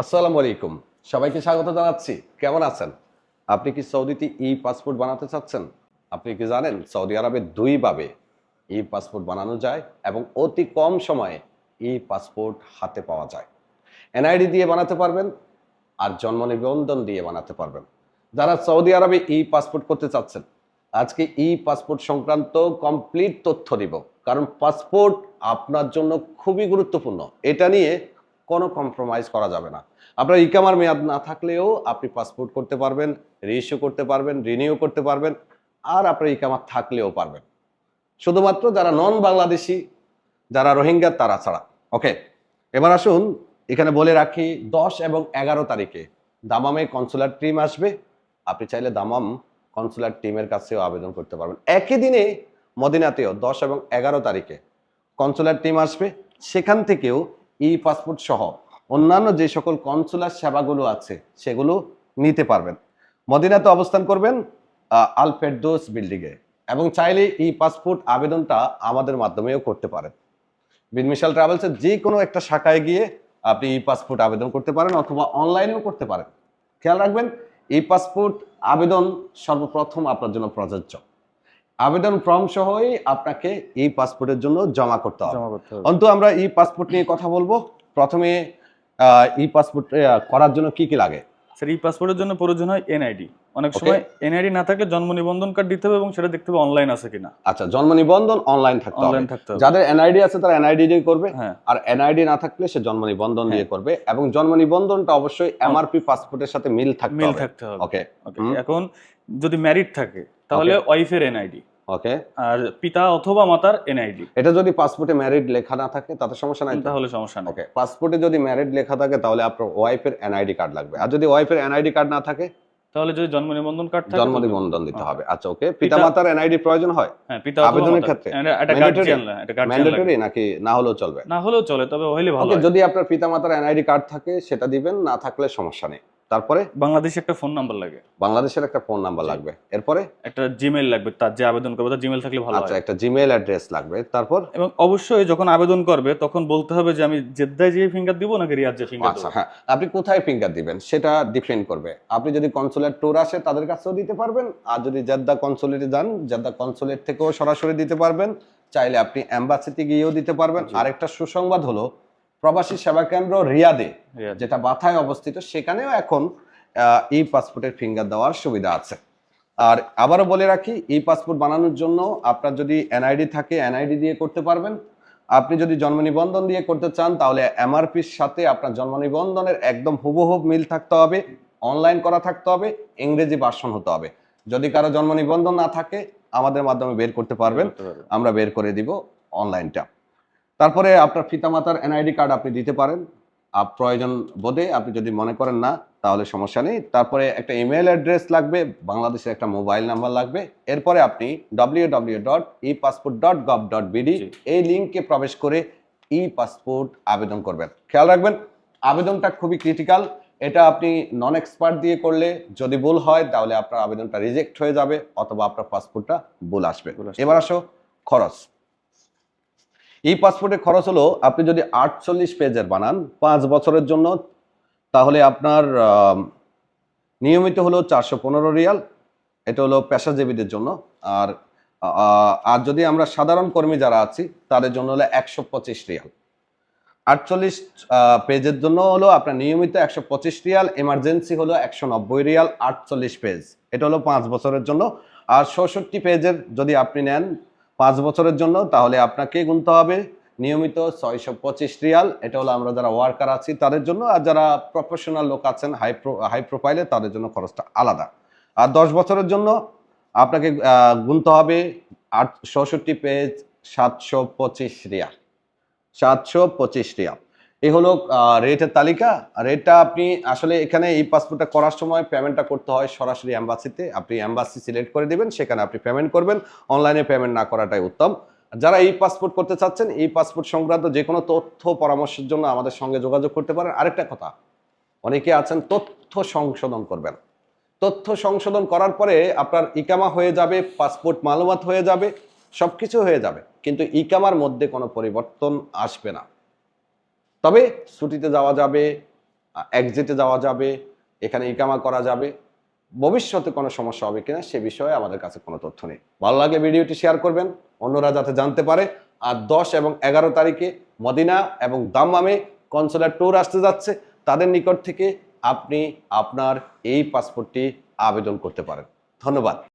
আসসালামু আলাইকুম। সবাইকে স্বাগত জানাচ্ছি। কেমন আছেন? আপনি কি সৌদিতে ই পাসপোর্ট বানাতে চাচ্ছেন? আপনি কি জানেন, সৌদি আরবে দুইভাবে ই পাসপোর্ট বানানো যায় এবং অতি কম সময়ে ই পাসপোর্ট হাতে পাওয়া যায়। এনআইডি দিয়ে বানাতে পারবেন আর জন্ম নিবন্ধন দিয়ে বানাতে পারবেন। যারা সৌদি আরবে ই পাসপোর্ট করতে চাচ্ছেন, আজকে ই পাসপোর্ট সংক্রান্ত কমপ্লিট তথ্য দিব। কারণ পাসপোর্ট আপনার জন্য খুবই গুরুত্বপূর্ণ। এটা নিয়ে কোনো কম্প্রোমাইজ করা যাবে না। আপনার ইকামার মেয়াদ না থাকলেও আপনি পাসপোর্ট করতে পারবেন রিইস্যু করতে পারবেন রিনিউ করতে পারবেন, আর আপনার ইকামার থাকলেও পারবেন। শুধুমাত্র যারা নন বাংলাদেশি যারা রোহিঙ্গা, তারা ছাড়া। ওকে এবার আসুন, এখানে বলে রাখি, দশ এবং এগারো তারিখে দামামে কনসুলার টিম আসবে। আপনি চাইলে দামাম কনসুলার টিমের কাছেও আবেদন করতে পারবেন। একই দিনে মদিনাতেও দশ এবং এগারো তারিখে কনসুলার টিম আসবে। সেখান থেকেও ই পাসপোর্ট সহ অন্যান্য যে সকল কনসুলার সেবাগুলো আছে সেগুলো নিতে পারবেন। মদিনাতে অবস্থান করবেন আহ, আল ফেরদৌস বিল্ডিংয়ে এবং চাইলে ই পাসপোর্ট আবেদনটা আমাদের মাধ্যমেও করতে পারেন। বিনমিশাল ট্রাভেলসের যে কোনো একটা শাখায় গিয়ে আপনি ই পাসপোর্ট আবেদন করতে পারেন অথবা অনলাইনেও করতে পারেন। খেয়াল রাখবেন ই পাসপোর্ট আবেদন সর্বপ্রথম আপনার জন্য প্রযোজ্য। আবেদন ফর্ম সহই আপনাকে এই পাসপোর্টের জন্য জমা করতে হবে। জমা করতে হবে। অন্তু আমরা ই পাসপোর্ট নিয়ে কথা বলব। প্রথমে ই পাসপোর্ট করার জন্য কি কি লাগে? স্যার ই পাসপোর্টের জন্য প্রয়োজন হয় এনআইডি অনেক সময় এনআইডি না থাকলে জন্ম নিবন্ধন কার্ড দিতে হবে এবং সেটা দেখতে হবে অনলাইন আছে কিনা। আচ্ছা জন্ম নিবন্ধন অনলাইন থাকতে হবে। অনলাইন থাকতে হবে। যাদের এনআইডি আছে তারা এনআইডি দিয়ে করবে। হ্যাঁ। আর এনআইডি না থাকলে সে জন্ম নিবন্ধন দিয়ে করবে এবং জন্ম নিবন্ধনটা অবশ্যই এমআরপি পাসপোর্টের সাথে মিল থাকতে হবে। মিল থাকতে হবে। ওকে ওকে এখন যদি ম্যারিড থাকে তাহলে ওয়াইফের এনআইডি ওকে আর পিতা অথবা মাতার এনআইডি এটা যদি পাসপোর্টে ম্যারিড লেখা না থাকে তাতে সমস্যা নাই তাহলে সমস্যা নেই। ওকে পাসপোর্টে যদি ম্যারিড লেখা থাকে তাহলে আপনার ওয়াইফের এনআইডি কার্ড লাগবে। আর যদি ওয়াইফের এনআইডি কার্ড না থাকে? তাহলে যদি জন্ম নিবন্ধন কার্ড থাকে জন্ম নিবন্ধন দিতে হ্যাঁ। হবে। আচ্ছা ওকে পিতামাতার এনআইডি প্রয়োজন হয়? হ্যাঁ পিতা আবেদনের মাতার। ক্ষেত্রে? এটা- এটা ম্যান্ডেটরি নাকি না হলেও চলবে? না হলেও চলে তবে হইলে ভালো যদি আপনার পিতামাতার এনআইডি কার্ড থাকে সেটা দিবেন না থাকলে সমস্যা নেই। তারপরে? বাংলাদেশে একটা ফোন নাম্বার লাগে। বাংলাদেশের একটা ফোন নাম্বার লাগবে। এরপরে? একটা জিমেইল লাগবে তার যে আবেদন করবে তার জিমেইল থাকলে ভালো আচ্ছা একটা জিমেইল অ্যাড্রেস লাগবে। তারপর? এবং অবশ্যই যখন আবেদন করবে তখন বলতে হবে যে আমি জেদ্দায় যে ফিঙ্গার দিব নাকি রিয়াদ যে ফিঙ্গার আচ্ছা হ্যাঁ। আপনি কোথায় ফিঙ্গার দিবেন? সেটা ডিপেন্ড করবে। আপনি যদি কনসুলেট ট্যুর আসে তাদের কাছেও দিতে পারবেন। আর যদি জেদ্দা কনসুলেটে যান জেদ্দা কনসুলেট থেকেও সরাসরি দিতে পারবেন। চাইলে আপনি অ্যাম্বাসিতে গিয়েও দিতে পারবেন। আরেকটা সুসংবাদ হলো প্রবাসী সেবা কেন্দ্র রিয়াদে। যেটা বাথায় অবস্থিত সেখানেও এখন ই পাসপোর্টের ফিঙ্গার দেওয়ার সুবিধা আছে। আর আবারও বলে রাখি ই পাসপোর্ট বানানোর জন্য আপনার যদি এনআইডি থাকে এনআইডি দিয়ে করতে পারবেন। আপনি যদি জন্ম নিবন্ধন দিয়ে করতে চান তাহলে এমআরপির সাথে আপনার জন্ম নিবন্ধনের একদম হুবহুব মিল থাকতে হবে অনলাইন করা থাকতে হবে ইংরেজি ভার্সন হতে হবে। যদি কারও জন্ম নিবন্ধন না থাকে আমাদের মাধ্যমে বের করতে পারবেন। করতে পারবেন। আমরা বের করে দিব অনলাইনটা। তারপরে আপনার পিতামাতার এনআইডি কার্ড আপনি দিতে পারেন। প্রয়োজন বোধে আপনি যদি মনে করেন না তাহলে সমস্যা নেই। তারপরে একটা ইমেল অ্যাড্রেস লাগবে বাংলাদেশের একটা মোবাইল নাম্বার লাগবে। এরপরে আপনি W W dot E passport dot gov dot BD. এই লিঙ্কে প্রবেশ করে ই পাসপোর্ট আবেদন করবেন। খেয়াল রাখবেন আবেদনটা খুবই ক্রিটিক্যাল এটা আপনি নন এক্সপার্ট দিয়ে করলে যদি ভুল হয় তাহলে আপনার আবেদনটা রিজেক্ট হয়ে যাবে অথবা আপনার পাসপোর্টটা ভুল আসবে। এবার আসো খরচ। ই পাসপোর্টের খরচ হলো, আপনি যদি আটচল্লিশ পেজের বানান পাঁচ বছরের জন্য, তাহলে আপনার নিয়মিত হলো চারশো পনেরো রিয়াল। এটা হলো পেশাজীবীদের জন্য। আর আর যদি আমরা সাধারণ কর্মী যারা আছি, তাদের জন্য হলো একশো পঁচিশ রিয়াল। আটচল্লিশ পেজের জন্য হলো আপনার নিয়মিত একশো পঁচিশ রিয়াল এমার্জেন্সি হলো একশো নব্বই রিয়াল, আটচল্লিশ পেজ এটা হলো পাঁচ বছরের জন্য। আর ষষট্টি পেজের যদি আপনি নেন পাঁচ বছরের জন্য, তাহলে আপনাকে গুনতে হবে। নিয়মিত ছয়শো পঁচিশ রিয়াল, এটা হলো আমরা যারা ওয়ার্কার আছি তাদের জন্য, আর যারা প্রফেশনাল লোক আছেন হাই হাই প্রোফাইলে তাদের জন্য খরচটা আলাদা। আর দশ বছরের জন্য আপনাকে গুনতে হবে আট ষষট্টি পেজ সাতশো পঁচিশ রিয়াল। সাতশো পঁচিশ রিয়াল। এই হলো রেটের তালিকা। আর রেটটা আপনি আসলে এখানে এই পাসপোর্টটা করার সময় পেমেন্টটা করতে হয় সরাসরি অ্যাম্বাসিতে আপনি অ্যাম্বাসি সিলেক্ট করে দিবেন, সেখানে আপনি পেমেন্ট করবেন। অনলাইনে পেমেন্ট না করাটাই উত্তম। যারা এই পাসপোর্ট করতে চাচ্ছেন, এই পাসপোর্ট সংক্রান্ত যে কোনো তথ্য পরামর্শের জন্য আমাদের সঙ্গে যোগাযোগ করতে পারেন। আরেকটা কথা, অনেকে আছেন তথ্য সংশোধন করবেন। তথ্য সংশোধন করার পরে আপনার ইকামা হয়ে যাবে পাসপোর্ট মালুমাত হয়ে যাবে সব কিছু হয়ে যাবে। কিন্তু ইকামার মধ্যে কোনো পরিবর্তন আসবে না। তবে ছুটিতে যাওয়া যাবে এক্সিটে যাওয়া যাবে, এখানে ইকামা করা যাবে। ভবিষ্যতে কোনো সমস্যা হবে কিনা সে বিষয়ে আমাদের কাছে কোনো তথ্য নেই। ভালো লাগলে ভিডিওটি শেয়ার করবেন, অন্যরা যাতে জানতে পারে। আর দশ এবং এগারো তারিখে মদিনা এবং দাম্মামে কনসুলার ট্যুর আসতে যাচ্ছে। তাদের নিকট থেকে আপনি আপনার এই পাসপোর্টটি আবেদন করতে পারেন। ধন্যবাদ।